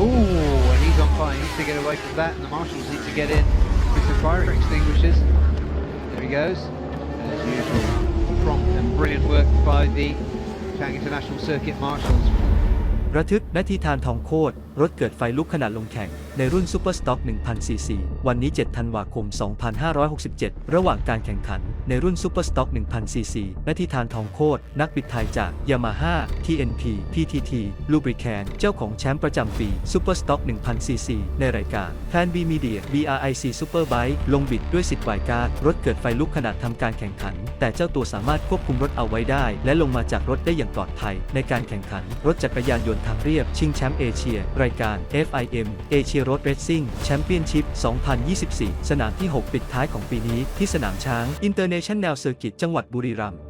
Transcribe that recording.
Ooh, and he's on fire. He needs to get away from that, and the marshals need to get in with the fire extinguishers. There he goes. And as usual, prompt and brilliant work by the Chang International Circuit marshals. ระทึกนาทีทานทองโคตร รถเกิดไฟลุกขณะลงแข่ง ในรุ่นซูเปอร์สต็อก1000ซีซีวันนี้ 7 ธันวาคม 2567 ระหว่างการแข่งขัน ในรุ่นซูเปอร์สต็อก1000ซีซีนาทีทานทองโคตรนักบิดไทยจาก Yamaha TNP PTT Lubricant เจ้าของแชมป์ประจำปีซูเปอร์สต็อก1000ซีซีในรายการแพน B Media BRIC Superbike ลงบิดด้วยสิทธิ์วายการดรถเกิดไฟลุกขณะทำการแข่งขัน แต่เจ้าตัวสามารถควบคุมรถเอาไว้ได้ และลงมาจากรถได้อย่างปลอดภัย ในการแข่งขัน รถจักรยานยนต์ทางเรียบ ชิงแชมป์เอเชีย รายการ FIM Asia Road Racing Championship 2024 สนามที่ 6 ปิดท้ายของปีนี้ที่สนามช้างอินเตอร์เน International Circuit จังหวัดบุรีรัมย์